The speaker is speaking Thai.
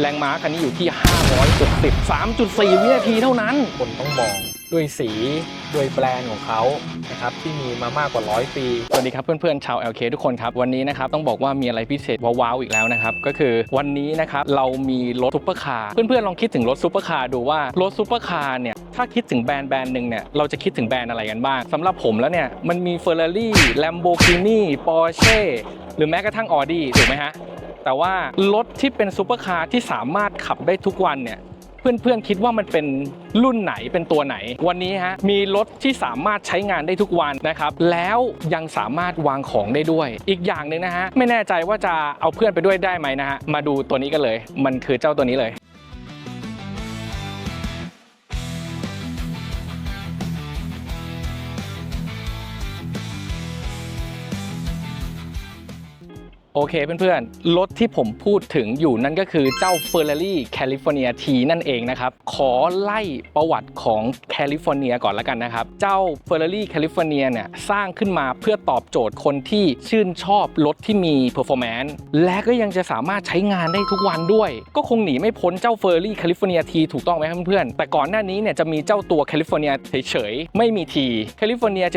แรงม้าคันนี้อยู่ที่ 560 3.4 วินาทีเท่านั้น คนต้องมองด้วยสี ด้วยแบรนด์ของเขานะครับที่มีมามากกว่าร้อยปี สวัสดีครับเพื่อนๆ ชาว LK ทุกคนครับ วันนี้นะครับต้องบอกว่ามีอะไรพิเศษว้าวๆอีกแล้วนะครับ ก็คือวันนี้นะครับเรามีรถซุปเปอร์คาร์เพื่อนๆ ลองคิดถึงรถซุปเปอร์คาร์ดูว่ารถซุปเปอร์คาร์เนี่ยถ้าคิดถึงแบรนด์แบรนด์หนึ่งเนี่ยเราจะคิดถึงแบรนด์อะไรกันบ้างสำหรับผมแล้วเนี่ยมันมี Ferrari Lamborghini Porsche หรือแม้กระทั่ง Audi ถูกไหมฮะ แต่ว่ารถที่เป็นซูเปอร์คาร์ที่สามารถขับได้ทุกวันเนี่ยเพื่อนๆคิดว่ามันเป็นรุ่นไหนเป็นตัวไหน วันนี้ฮะมีรถที่สามารถใช้งานได้ทุกวันนะครับ แล้วยังสามารถวางของได้ด้วย อีกอย่างหนึ่งนะฮะไม่แน่ใจว่าจะเอาเพื่อนไปด้วยได้ไหมนะฮะมาดูตัวนี้กันเลย มันคือเจ้าตัวนี้เลย โอเคเพื่อนๆ รถที่ผมพูดถึงอยู่นั่นก็คือเจ้า Ferrari California T นั่นเองนะครับ ขอไล่ประวัติของแคลิฟอร์เนียก่อนแล้วกันนะครับ เจ้า Ferrari California เนี่ยสร้างขึ้นมาเพื่อตอบโจทย์คนที่ชื่นชอบรถที่มี performance และก็ยังจะสามารถใช้งานได้ทุกวันด้วย ก็คงหนีไม่พ้นเจ้า Ferrari California T ถูกต้องไหมครับเพื่อนๆ แต่ก่อนหน้านี้เนี่ยจะมีเจ้าตัว California เฉยๆ ไม่มี T California เ